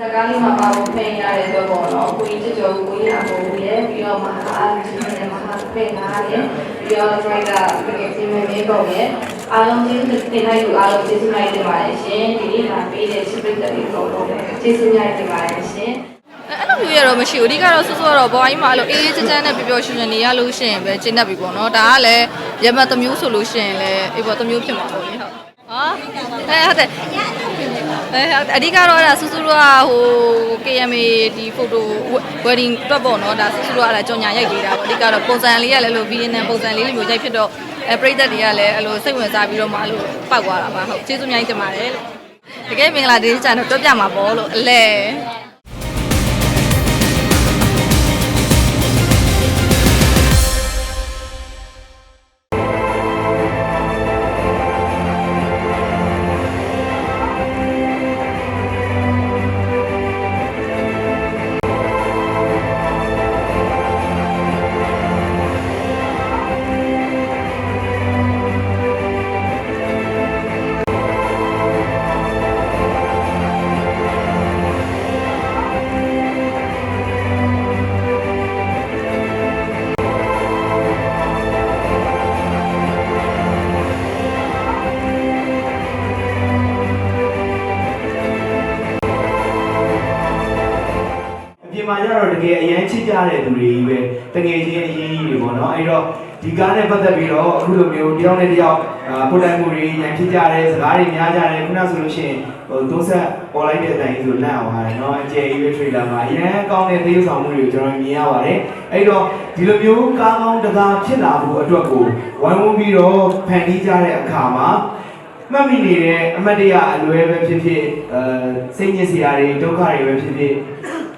ဇကားလေးမှာပါဖို့ဖိနေရတဲ့အတွက်ပေါ့နော်ကိုကြီးကြောကိုကြီးအကိုရဲ့ပြီးတော့မဟာအားကြီးနဲ့မဟာဖိနာရဲ့ပြီးတော့ driver တကယ်စီမံရေးပေါ့ရဲ့အားလုံးကျေးဇူးတင်လိုက်လို့အားလုံးကျေးဇူးလိုက်တင်ပါတယ်ရှင်ဒီနေ့မှာပေးတဲ့ချစ်ပိတ်တဲ့လေးပေါ့တော့ကျေးဇူးများတင်ပါတယ်ရှင်အဲ့လိုမျိုးရတော့မရှိဘူးအဓိကတော့ဆွဆွတော့ဘွားကြီးမှာအဲ့လိုအေးအေးချမ်းချမ်းနဲ့ပျော်ပျော်ရွှင်ရွှင်နေရလို့ရှိရင်ပဲကျင်းတတ်ပြီပေါ့နော်ဒါကလည်းရမတ်တစ်မျိုးဆိုလို့ရှိရင်လည်းအေးပေါ့တစ်မျိုးဖြစ်မှာပေါ့လေဟုတ်ဟာအဲဟုတ်တယ် အဲဟုတ်အဓိကတော့အဲ့ဒါဆူဆူတို့ကဟို KMA ဒီ photo wedding အတွက်ပေါ့နော်ဒါဆူဆူတို့ကလည်းကြော်ညာရိုက်ပေးတာပေါ့အဓိကတော့ပုံစံလေးကလည်းလို့ VNN ပုံစံလေးလိုမျိုးရိုက်ဖြစ်တော့အဲပရိသတ်တွေကလည်းအဲ့လိုစိတ်ဝင်စားပြီးတော့မှအဲ့လိုပောက်သွားတာပါဟုတ်ကျေးဇူးအများကြီးတင်ပါတယ်လို့တကယ်မင်္ဂလာဒေးချန်တော့တွက်ပြမှာပေါ့လို့အလဲ မှာကျတော့တကယ်အရန်ချစ်ကြတဲ့သူတွေကြီးပဲတကယ်ချင်းအရင်ကြီးတွေပေါ့နော်အဲ့တော့ဒီကားနဲ့ပတ်သက်ပြီးတော့အခုလိုမျိုးတယောက်နဲ့တယောက်အာပုံတိုင်မှုတွေရန်ဖြစ်ကြတယ်စကားတွေများကြတယ်ခုနဆိုလို့ရှိရင်ဟိုသုံးဆက်ပေါ်လိုက်တဲ့အတိုင်းဆိုလန့်သွားတယ်နော်အကျယ်ကြီးပဲထရီလာမှာအရန်ကောင်းတဲ့သေယုဆောင်မှုတွေကိုကျွန်တော်မြင်ရပါတယ်အဲ့တော့ဒီလိုမျိုးကားကောင်းတကားဖြစ်လာဖို့အတွက်ကိုဝိုင်းဝန်းပြီးတော့ဖန်တီးကြတဲ့အခါမှာမှတ်မိနေတဲ့အမတ်တရအလွဲပဲဖြစ်ဖြစ်အဲစိတ်ညစ်စရာတွေဒုက္ခတွေပဲဖြစ်ဖြစ်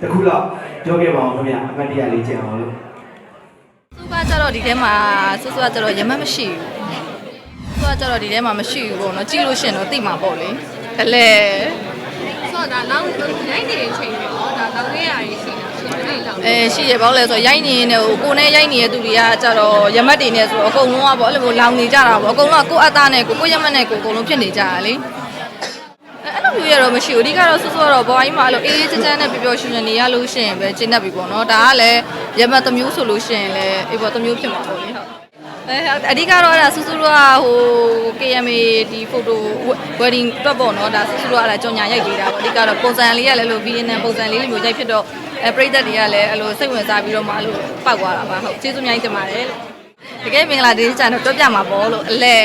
တခုတော့ပြောခဲ့ပါအောင်ခင်ဗျအမတ်တရလေးကြံအောင်လို့သူကကြတော့ဒီထဲမှာဆူဆူကကြတော့ရမတ်မရှိဘူးသူကကြတော့ဒီထဲမှာမရှိဘူးပေါ့နော်ကြည့်လို့ရှရင်တော့သိမှာပေါ့လေအလဲဆိုတော့ဒါနောက်ရိုက်နေတဲ့ချိန်တွေပေါ့ဒါတောင်းခဲ့ရရရှိတာရှိတယ်တောင်းအဲရှိရပေါ့လဲဆိုတော့ရိုက်နေနေဟိုကိုနဲ့ရိုက်နေတဲ့သူတွေကကြတော့ရမတ်တွေနဲ့ဆိုတော့အကုန်လုံးကပေါ့အဲ့လိုမျိုးလောင်နေကြတာပေါ့အကုန်လုံးကကိုယ့်အသားနဲ့ကိုကိုယ့်ရမတ်နဲ့ကိုအကုန်လုံးဖြစ်နေကြတာလေ အဲ့လိုမျိုးရတော့မရှိဘူးအဓိကတော့ဆူဆူတော့ဘွားကြီးမှာအဲ့လိုအေးအေးချမ်းချမ်းနဲ့ပျော်ပျော်ရွှင်ရွှင်နေရလို့ရှိရင်ပဲကျင်းတတ်ပြီပေါ့နော်ဒါကလည်းရမတ်တစ်မျိုးဆိုလို့ရှိရင်လည်းအေးပေါ့တစ်မျိုးဖြစ်မှာပေါ့လေဟုတ်အဲအဓိကတော့အဲ့ဒါဆူဆူတို့ကဟို KMA ဒီ photo wedding အတွက်ပေါ့နော်ဒါဆူဆူတို့ကလည်းကြော်ညာရိုက်ပေးတာပေါ့အဓိကတော့ပုံစံလေးကလည်းလို့ VNN ပုံစံလေးလိုမျိုးရိုက်ဖြစ်တော့အဲပရိသတ်တွေကလည်းအဲ့လိုစိတ်ဝင်စားပြီးတော့မှအဲ့လိုပောက်သွားတာပါဟုတ်ကျေးဇူးအများကြီးတင်ပါတယ်လို့တကယ်မင်္ဂလာဒေးချန်တော့တွက်ပြမှာပေါ့လို့အလဲ